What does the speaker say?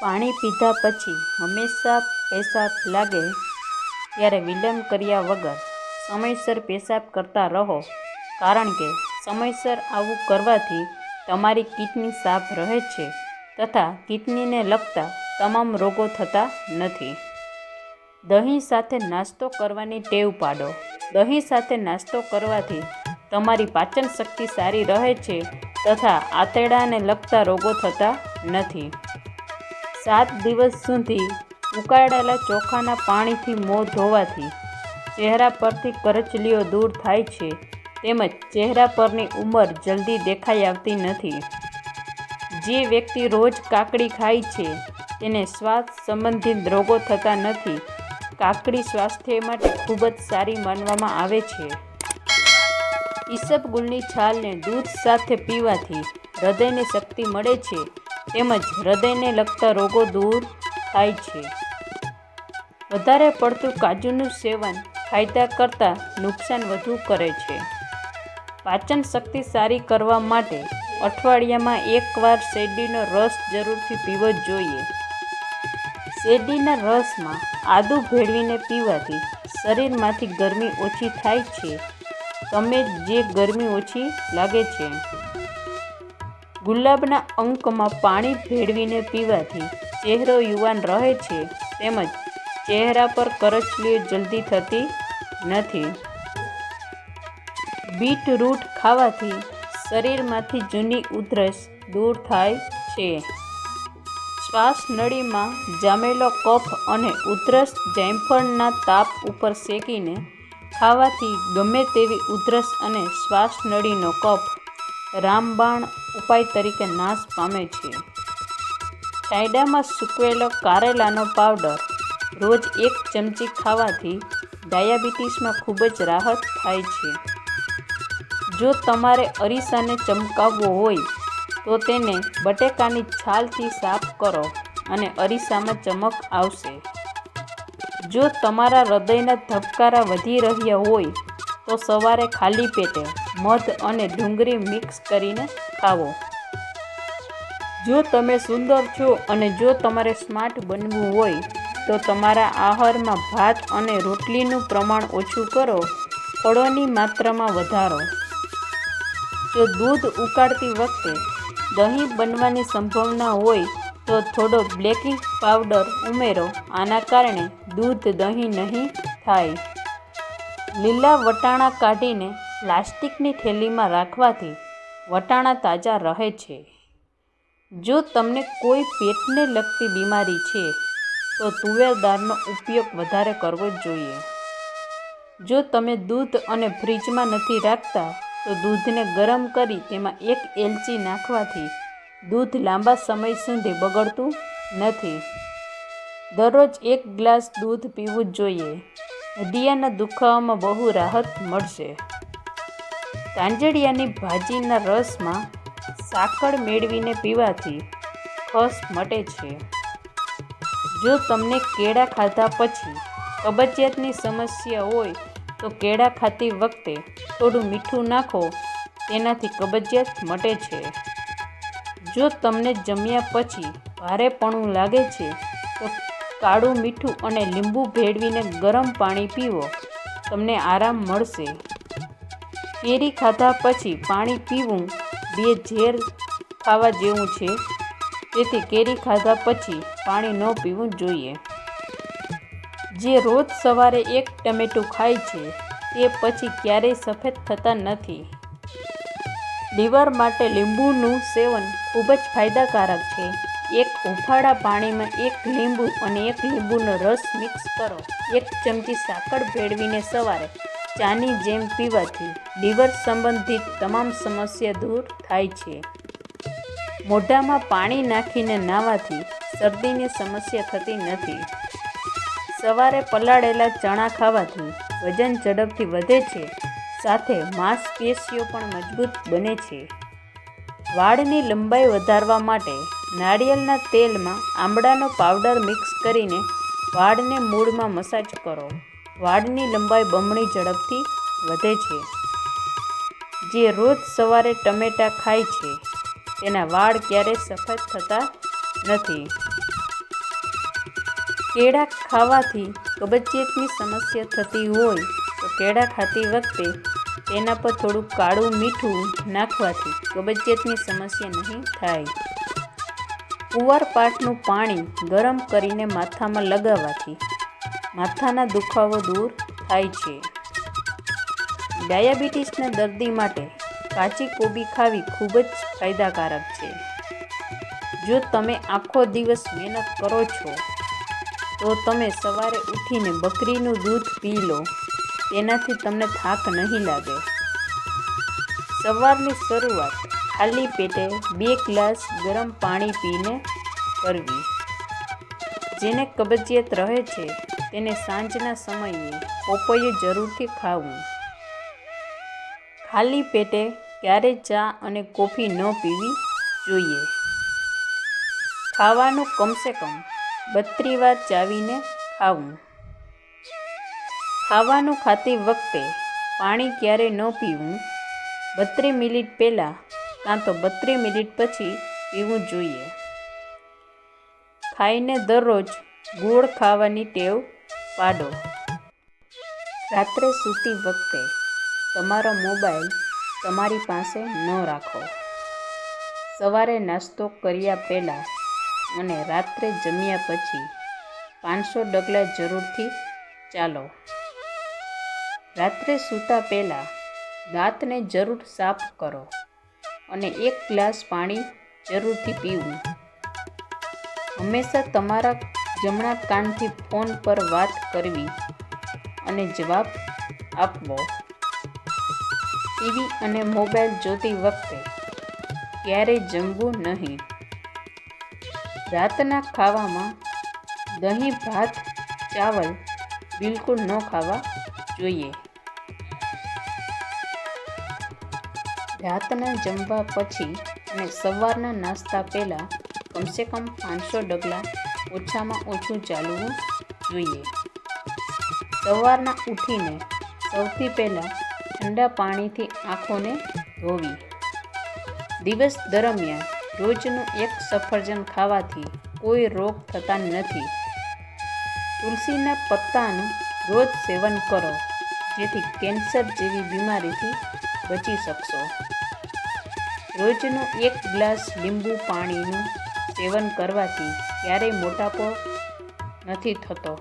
પાણી પીધા પછી હંમેશા પેશાબ લાગે ત્યારે વિલંબ કર્યા વગર સમયસર પેશાબ કરતા રહો. કારણ કે સમયસર આવું કરવાથી તમારી કિડની સાફ રહે છે તથા કિડનીને લગતા તમામ રોગો થતા નથી. દહીં સાથે નાસ્તો કરવાની ટેવ પાડો. દહીં સાથે નાસ્તો કરવાથી તમારી પાચન શક્તિ સારી રહે છે તથા આંતરડાને લગતા રોગો થતા નથી. સાત દિવસ સુધી ઉકાળેલા ચોખાના પાણીથી મોં ધોવાથી ચહેરા પરથી કરચલીઓ દૂર થાય છે તેમજ ચહેરા પરની ઉંમર જલ્દી દેખાઈ આવતી નથી. જે વ્યક્તિ રોજ કાકડી ખાય છે, તેને શ્વાસ સંબંધિત રોગો થતા નથી. કાકડી સ્વાસ્થ્ય માટે ખૂબ જ સારી માનવામાં આવે છે. ઈસબગુલની છાલને દૂધ સાથે પીવાથી હૃદયને શક્તિ મળે છે તેમજ હૃદયને લગતા રોગો દૂર થાય છે. વધારે પડતું કાજુનું સેવન ફાયદા કરતાં નુકસાન વધુ કરે છે. પાચન શક્તિ સારી કરવા માટે અઠવાડિયામાં એકવાર શેરડીનો રસ જરૂરથી પીવો જ જોઈએ. શેરડીના રસમાં આદુ ભેળવીને પીવાથી શરીરમાંથી ગરમી ઓછી થાય છે. તમે જે ગરમી ઓછી લાગે છે. ગુલાબના અંકમાં પાણી ભેળવીને પીવાથી ચહેરો યુવાન રહે છે તેમજ ચહેરા પર કરચલીઓ જલ્દી થતી નથી. બીટરૂટ ખાવાથી શરીરમાંથી જૂની ઉધરસ દૂર થાય છે. શ્વાસ નળીમાં જામેલો કફ અને ઉધરસ જાયફળના તાપ ઉપર શેકીને ખાવાથી ગમે તેવી ઉધરસ અને શ્વાસ નળીનો કફ રામબાણ ઉપાય તરીકે નાશ પામે છે. છાયડામાં સૂકવેલો કારેલાનો પાવડર રોજ એક ચમચી ખાવાથી ડાયાબિટીસમાં ખૂબ જ રાહત થાય છે. જો તમારે અરીસાને ચમકાવવો હોય, તો તેને બટેકાની છાલથી સાફ કરો અને અરીસામાં ચમક આવશે. જો તમારા હૃદયના ધબકારા વધી રહ્યા હોય, તો સવારે ખાલી પેટે મધ અને ડુંગળી મિક્સ કરીને ખાવો. જો તમે સુંદર છો અને જો તમારે સ્માર્ટ બનવું હોય, તો તમારા આહારમાં ભાત અને રોટલીનું પ્રમાણ ઓછું કરો. ફળોની માત્રામાં વધારો. જો દૂધ ઉકાળતી વખતે દહીં બનવાની સંભાવના હોય, તો થોડો બ્લેકિંગ પાવડર ઉમેરો. આના કારણે દૂધ, દહીં નહીં થાય. લીલા વટાણા કાઢીને પ્લાસ્ટિકની થેલીમાં રાખવાથી વટાણા તાજા રહે છે. જો તમને કોઈ પેટને લગતી બીમારી છે, તો તુવેર દાળનો ઉપયોગ વધારે કરવો જોઈએ. જો તમે દૂધ અને ફ્રીજમાં નથી રાખતા, તો દૂધને ગરમ કરી તેમાં એક એલચી નાખવાથી દૂધ લાંબા સમય સુધી બગડતું નથી. દરરોજ એક ગ્લાસ દૂધ પીવું જોઈએ. હડિયાના દુખાવામાં બહુ રાહત મળશે. તાંજડિયાની ભાજીના રસમાં સાકર મેળવીને પીવાથી ખસ મટે છે. જો તમને કેળા ખાધા પછી કબજિયાતની સમસ્યા હોય તો કેળા ખાતી વખતે થોડું મીઠું નાખો, તેનાથી કબજિયાત મટે છે. જો તમને જમ્યા પછી ભારેપણું લાગે છે, તો કાળું મીઠું અને લીંબુ ભેળવીને ગરમ પાણી પીવો. તમને આરામ મળશે. કેરી ખાધા પછી પાણી પીવું બે ઝેર ખાવા જેવું છે. તેથી કેરી ખાધા પછી પાણી ન પીવું જોઈએ. જે રોજ સવારે એક ટમેટું ખાય છે, તે પછી ક્યારેય સફેદ થતા નથી. લીવર માટે લીંબુનું સેવન ખૂબ જ ફાયદાકારક છે. એક ઉફાળા પાણીમાં એક લીંબુ અને એક લીંબુનો રસ મિક્સ કરો. એક ચમચી સાકર ભેળવીને સવારે ચાની જેમ પીવાથી લીવર સંબંધિત તમામ સમસ્યા દૂર થાય છે. મોઢામાં પાણી નાખીને નાવાથી શરદીની સમસ્યા થતી નથી. સવારે પલાળેલા ચણા ખાવાથી વજન ઝડપથી વધે છે, સાથે માંસપેશીઓ પણ મજબૂત બને છે. વાળની લંબાઈ વધારવા માટે નાળિયેરના તેલમાં આંબળાનો પાવડર મિક્સ કરીને વાળને મૂળમાં મસાજ કરો. વાળની લંબાઈ બમણી ઝડપથી વધે છે. જે રોજ સવારે ટમેટાં ખાય છે, તેના વાળ ક્યારેય સફેદ થતા નથી. કેળા ખાવાથી કબજિયાતની સમસ્યા થતી હોય તો કેળા ખાતી વખતે તેના પર થોડું કાળું મીઠું નાખવાથી કબજિયાતની સમસ્યા નહીં થાય. કુંવારપાઠનું પાણી ગરમ કરીને માથામાં લગાવવાથી માથાના દુખાવો દૂર થાય છે. ડાયાબિટીસના દર્દી માટે કાચી કોબી ખાવી ખૂબ જ ફાયદાકારક છે. જો તમે આખો દિવસ મહેનત કરો છો, તો તમે સવારે ઉઠીને બકરીનું દૂધ પી લો. તેનાથી તમને થાક નહીં લાગે. સવારની શરૂઆત ખાલી પેટે બે ગ્લાસ ગરમ પાણી પીને કરવી, જેને કબજિયાત રહે છે તેને સાંજના સમયે પપૈયું જરૂરથી ખાવું. ખાલી પેટે ક્યારેય ચા અને કોફી ન પીવી જોઈએ. ખાવાનું કમસે કમ બત્રી વાર ચાવીને ખાવું. ખાવાનું ખાતી વખતે પાણી ક્યારેય ન પીવું? બત્રીસ મિનિટ પહેલાં કાં તો બત્રીસ મિનિટ પછી પીવું જોઈએ. ખાઈને દરરોજ ગોળ ખાવાની ટેવ પાડો. રાત્રે સૂતી વખતે તમારો મોબાઈલ તમારી પાસે ન રાખો. સવારે નાસ્તો કર્યા પહેલાં અને રાત્રે જમ્યા પછી પાંચસો ડગલા જરૂરથી ચાલો. રાત્રે સૂતા પહેલાં દાંતને જરૂર સાફ કરો અને એક ગ્લાસ પાણી જરૂરથી પીવું. હંમેશા તમારા જમણા કાનથી ફોન પર વાત કરવી અને જવાબ આપવો. ટીવી અને મોબાઈલ જોતી વખતે ક્યારેય જમવું નહીં? રાતના ખાવામાં દહીં, ભાત, ચાવલ બિલકુલ ન ખાવા જોઈએ. રાતના જમવા પછી અને સવારના નાસ્તા પહેલાં કમસે કમ પાંચસો ડગલા ઓછામાં ઓછું ચાલવું જોઈએ. સવારના ઉઠીને સૌથી પહેલાં ઠંડા પાણીથી આંખોને ધોવી. દિવસ દરમિયાન રોજનું એક સફરજન ખાવાથી કોઈ રોગ થતા નથી. તુલસીના પત્તાનું રોજ સેવન કરો, જેથી કેન્સર જેવી બીમારીથી બચી શકશો. રોજનું એક ગ્લાસ લીંબુ પાણીનું સેવન કરવાથી ક્યારેય મોટાપો નથી થતો.